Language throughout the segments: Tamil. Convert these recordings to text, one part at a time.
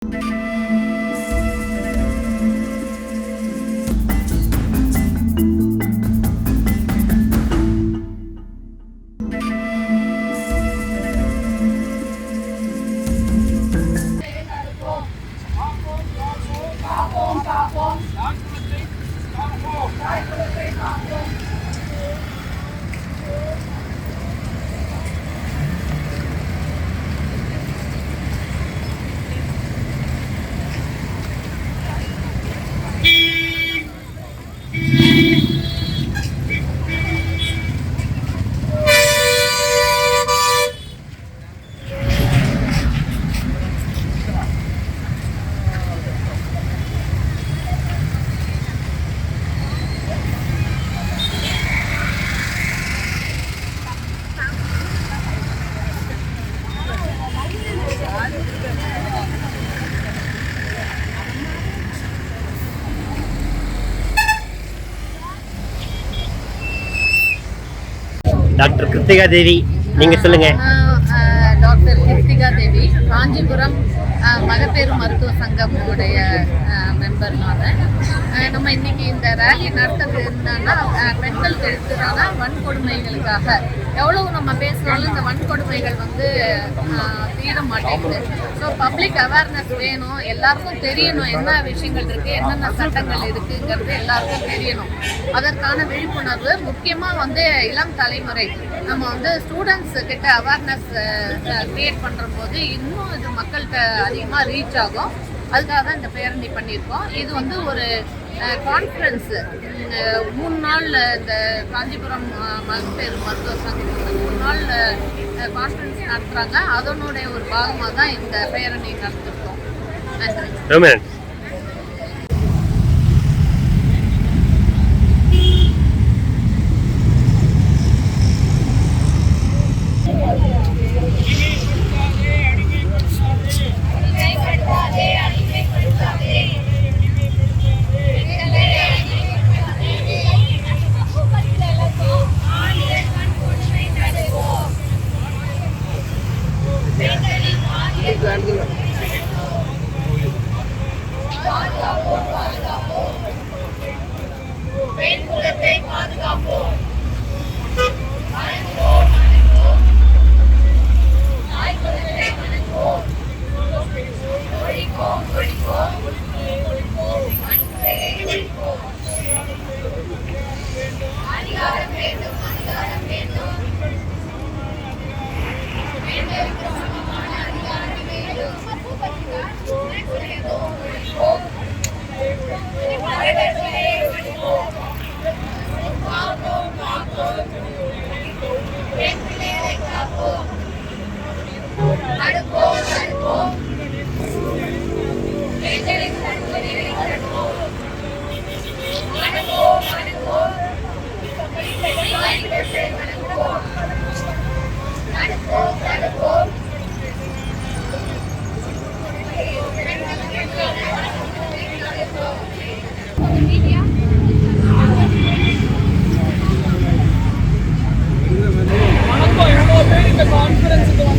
加风加风加风加风！டாக்டர் கிருத்திகா தேவி நீங்க சொல்லுங்க. Ah doctor Krithika Devi Kanchipuram ah மகப்பேறு மருத்துவ சங்கம் உடைய நான் நம்ம இன்னைக்கு இந்த ரேலி நடத்துறது என்னன்னா பெண்களுக்கு எதிரான வன்கொடுமைகளுக்காக. எவ்வளவு நம்ம பேசினாலும் இந்த வன்கொடுமைகள் வந்து தீர மாட்டேங்குது. ஸோ பப்ளிக் அவேர்னஸ் வேணும். எல்லாருக்கும் தெரியணும் என்ன விஷயங்கள் இருக்கு என்னென்ன சட்டங்கள் இருக்குங்கிறது எல்லாருக்கும் தெரியணும். அதற்கான விழிப்புணர்வு முக்கியமாக வந்து இளம் தலைமுறை. நம்ம வந்து ஸ்டூடெண்ட்ஸ் கிட்ட அவேர்னஸ் கிரியேட் பண்ணுற போது இன்னும் இது மக்கள்கிட்ட அதிகமாக ரீச் ஆகும். அதுக்காக தான் இந்த பேரணி பண்ணியிருக்கோம். இது வந்து ஒரு கான்ஃபரன்ஸு மூணு நாள் இந்த காஞ்சிபுரம் அஹ், மகப்பேறு மருத்துவ சங்கம் வந்து மூணு நாள் கான்ஃபரன்ஸ் நடத்துகிறாங்க அதனுடைய ஒரு பாகமாக தான் இந்த பேரணி நடத்திருக்கோம். நன்றி. தேசத்தை பாதுகாப்போம். அதிகாரம் வேண்டும்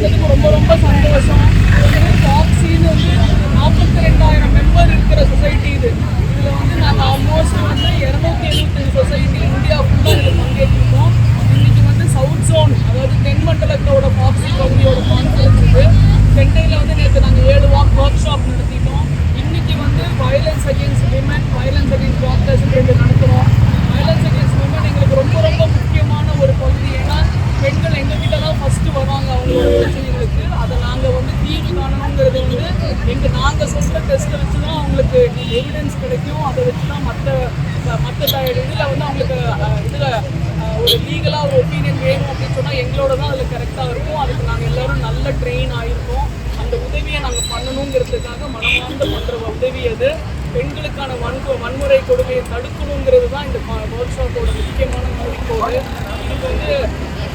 கான்ஃபரன்ஸுக்கு ரொம்ப ரொம்ப சந்தோஷம். பாக்ஸின்னு வந்து நாற்பத்தி ரெண்டாயிரம் மெம்பர் இருக்கிற சொசைட்டி இது. இதில் வந்து நாங்கள் ஆல்மோஸ்ட் வந்து இரநூத்தி எழுபத்தஞ்சு சொசைட்டி இந்தியா ஃபுல்லாக இதில் பங்கேற்றிருக்கோம் இன்னைக்கு வந்து சவுத் ஜோன் அதாவது தென் மண்டலத்தோட பாக்ஸி பகுதியோட கான்ஃபரன்ஸ் இது சென்னையில் வந்து நேற்று நாங்கள் ஏழு வாக் ஒர்க் ஷாப் நடத்திட்டோம் இன்னைக்கு வந்து violence against women violence against doctors ரெண்டு நடத்துகிறோம் வயலன்ஸ் அகேன்ஸ்ட் விமன் எங்களுக்கு ரொம்ப ரொம்ப முக்கியமான ஒரு பகுதி ஏன்னா பெண்கள் எங்ககிட்ட தான் ஃபஸ்ட்டு வருவாங்க அவங்களோட பிரச்சனைகளுக்கு அதை நாங்கள் வந்து அப்படிங்கிறது வந்து எங்கள் நாங்கள் சொல்கிற டெஸ்ட்டை வச்சு தான் அவங்களுக்கு எவிடன்ஸ் கிடைக்கும். அதை வச்சு தான் மற்ற மற்ற இதில் வந்து அவங்களுக்கு இதில் ஒரு லீகலாக ஒரு ஒப்பீனியன் வேணும் அப்படின்னு சொன்னால் எங்களோட தான் அதில் கரெக்டாக இருக்கும். அதுக்கு நாங்கள் எல்லாரும் நல்ல ட்ரெயின் ஆகிருக்கோம் அந்த உதவியை நாங்கள் பண்ணணுங்கிறதுக்காக மனமார்ந்த பண்ணுற உதவி அது. பெண்களுக்கான வன்கு வன்முறை கொடுமையை தடுக்கணுங்கிறது தான் இந்த ஒர்க் ஷாப்போட முக்கியமான குறிக்கோள் இதுக்கு வந்து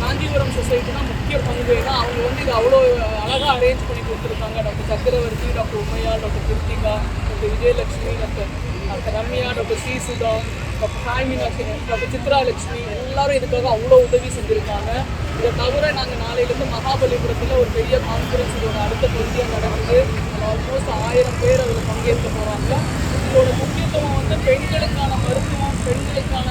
காஞ்சிபுரம் சொசைட்டி தான் முக்கிய பங்கு. ஏன்னா அவங்க வந்து இது அவ்வளோ அழகாக அரேஞ்ச் பண்ணி கொடுத்துருக்காங்க. Doctor Chakravarthy doctor Umaiya doctor Kiruthika doctor Vijayalakshmi doctor doctor Ramya doctor Sri Sudha doctor Sai Meenakshi doctor Chitralakshmi எல்லாரும் இதுக்காக அவ்வளோ உதவி செஞ்சுருக்காங்க. இதை தவிர நாங்கள் நாளையிலேருந்து மகாபலிபுரத்தில் ஒரு பெரிய கான்ஃபரன்ஸ் இதோட அடுத்த பகுதியாக நடக்குது. ஆல்மோஸ்ட் ஆயிரம் பேர் அதில் பங்கேற்க போகிறாங்க இதோட முக்கியத்துவம் வந்து பெண்களுக்கான மருத்துவம் பெண்களுக்கான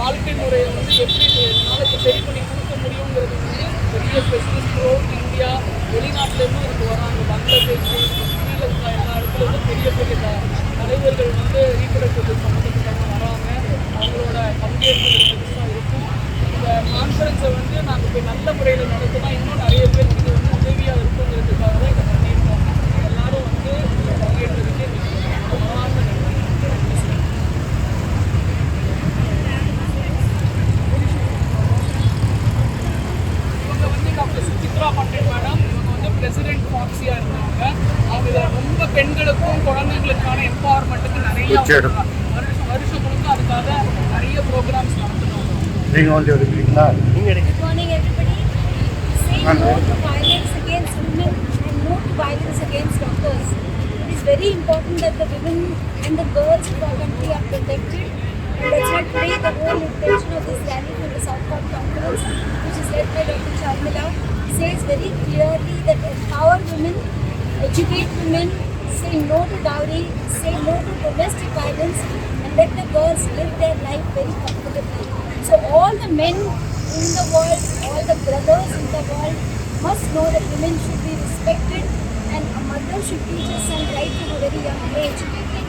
வாழ்க்கை முறையை வந்து எப்படி நாளைக்கு சரி பண்ணி கொடுக்க முடியுங்கிறது வந்து பெரிய ஸ்பெஷலிஸ்ட் இந்தியா வெளிநாட்டிலேருந்து இதுக்கு வராங்க. பங்களாதேஷ் ஸ்ரீலங்கா இடத்துல வந்து பெரிய பெரிய தலைவர்கள் வந்து ரீப்ரடக்டிவ் சம்மந்தப்பட்டவங்க வராங்க அவங்களோட பங்கேற்பு பெருசாக இருக்கும் இந்த கான்ஃபரன்ஸை வந்து நாங்கள் போய் நல்ல முறையில் நடத்தினா இன்னும் நிறைய பேருக்கு இது வந்து உதவியாக இருக்குங்கிறதுக்காக தான் violence against women and no to violence against doctors. It is very important that the women and the girls of our country are protected. And that's why today the whole intention of this rally from the South Southport Conference, which is led by Dr. Sharmila, says very clearly that empower women, educate women, say no to dowry, say no to domestic violence, and let the girls live their life very comfortably. So all the men in the world, all the brothers in the world must know that women should be respected and a mother should teach her son right from a very young age.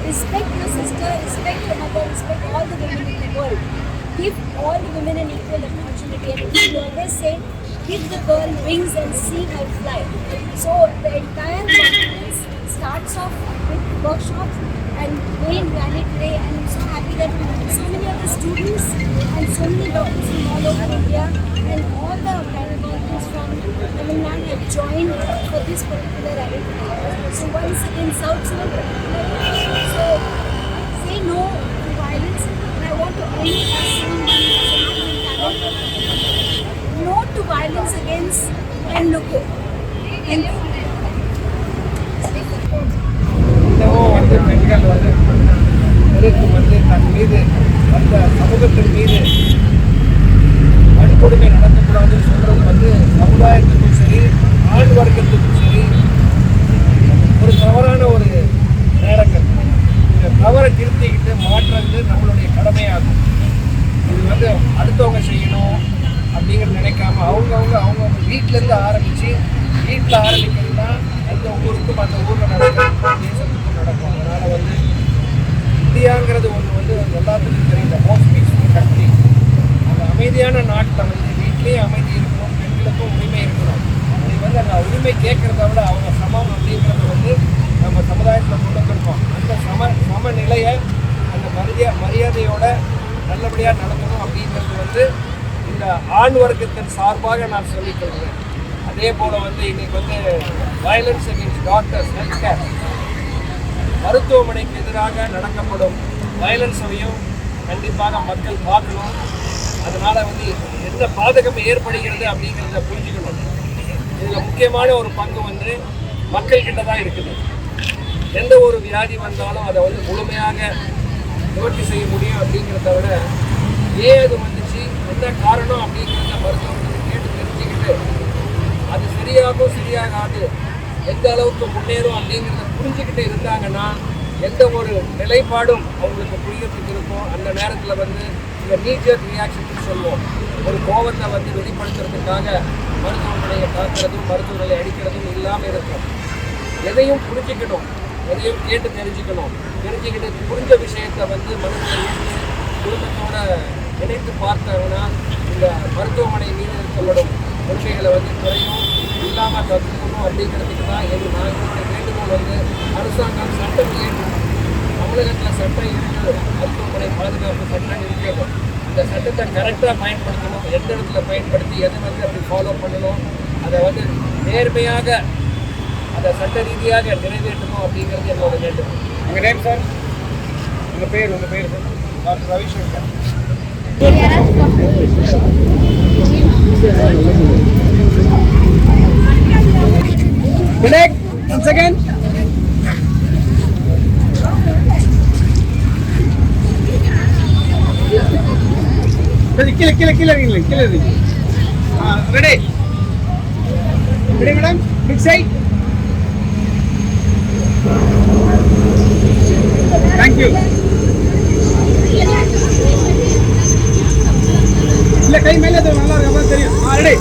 Respect your sister, respect your mother, respect all the women in the world. Give all the women an equal opportunity and we always say, give the girl wings and see her fly. So the entire conference starts off with workshops and main rally today and so many doctors from all over India and all the gynecologists from Tamil Nadu have joined for this particular rally today. So once again South Sudan, so say no to violence and I want to end by saying one mentality. No to violence against and look Thank you. இன்னமும் வந்து பெண்கள் வந்து பெருக்கு வந்து தன் மீது அந்த சமூகத்தின் மீது வன்கொடுமை நடத்தக்கூடாதுன்னு சொல்றது வந்து சமுதாயத்துக்கும் சரி ஆண் வர்க்கத்துக்கும் சரி ஒரு தவறான ஒரு நேரங்கள் இந்த தவறை திருத்திக்கிட்டு மாற்றுறது நம்மளுடைய கடமையாகும். இது வந்து அடுத்தவங்க செய்யணும் அப்படிங்கிறது நினைக்காம அவங்கவுங்க அவங்கவுங்க வீட்டிலேருந்து ஆரம்பித்து வீட்டில் ஆரம்பிக்கிறது தான் அந்த ஊருக்கும் அந்த ஊரில் நடக்கும் தேசத்துக்கும் நடக்கும். அதனால் வந்து அமைதியான நாட்டில் வந்து வீட்லேயும் அமைதி இருக்கணும் பெண்களுக்கும் உரிமை இருக்கணும். இது வந்து அந்த உரிமை கேட்குறத விட அவங்க சமம் அப்படிங்கிறது வந்து நம்ம சமுதாயத்தில் கொண்டு வந்திருக்கோம். அந்த சம சமநிலையை அந்த மரியா மரியாதையோட நல்லபடியாக நடத்தணும் அப்படிங்கிறது வந்து இந்த ஆண் வர்க்கத்தின் சார்பாக நான் சொல்லிக்கொள்கிறேன் அதே போல் வந்து இன்றைக்கி வந்து violence against doctors health care மருத்துவமனைக்கு எதிராக நடக்கப்படும் வயலன்ஸையும் கண்டிப்பாக மக்கள் பார்க்கணும். அதனால் வந்து எந்த பாதகம் ஏற்படுகிறது அப்படிங்கிறத புரிஞ்சுக்கணும். இதில் முக்கியமான ஒரு பங்கு வந்து மக்கள்கிட்ட தான் இருக்குது. எந்த ஒரு வியாதி வந்தாலும் அதை வந்து முழுமையாக நிவர்த்தி செய்ய முடியும் அப்படிங்கிறத விட ஏன் அது வந்துச்சு என்ன காரணம் அப்படிங்கிறத மருத்துவர்கள் கேட்டு தெரிஞ்சுக்கிட்டு அது சரியாகும் சரியாகாது எந்த அளவுக்கு முன்னேறும் அப்படிங்கிறத புரிஞ்சுக்கிட்டு இருந்தாங்கன்னா எந்த ஒரு நிலைப்பாடும் அவங்களுக்கு புரியறதுக்கு இருக்கும் அந்த நேரத்தில் வந்து இந்த நீஜர் ரியாக்ஷன் சொல்லுவோம். ஒரு கோபத்தை வந்து வெளிப்படுத்துறதுக்காக மருத்துவமனையை தாக்குறதும் மருத்துவர்களை அடிக்கிறதும் இல்லாமல் இருக்கும். எதையும் புரிஞ்சுக்கணும். எதையும் கேட்டு தெரிஞ்சுக்கணும். தெரிஞ்சுக்கிட்டு புரிஞ்ச விஷயத்தை வந்து மனதில் ஏற்று குடும்பத்தோட இணைத்து பார்த்தாங்கன்னா இந்த மருத்துவமனை மீது சொல்லணும் கொள்கைகளை வந்து குறையும். இல்லாமல் தடுக்கணும் அப்படிங்கிறதுக்கு தான் எங்கள் நான் வேண்டுகோள் வந்து அரசாங்கம் சட்டம் இயற்றும் தமிழகத்தில் சட்டம் இருக்குது மருத்துவமனை பாதுகாப்பு சட்டம் இருக்கிறது இந்த சட்டத்தை கரெக்டாக பயன்படுத்தணும் எந்த இடத்துல பயன்படுத்தி எதை வந்து அப்படி ஃபாலோ பண்ணணும் அதை வந்து நேர்மையாக அதை சட்ட ரீதியாக நிறைவேற்றணும் அப்படிங்கிறது என்னோட வேண்டும் உங்கள் நேம் சார் உங்கள் பேர் உங்கள் பேர் sir doctor Ravishankar. Connect once again. கீழே கீழே கீழே இருக்கீங்களே கீழே இருக்கீங்க ரெடி ரெடி மேடம் மிக்ஸ் ஆகி தேங்க்யூ இல்லை கை மேலே நல்லா இருக்கு தெரியும். ஆ ரெடி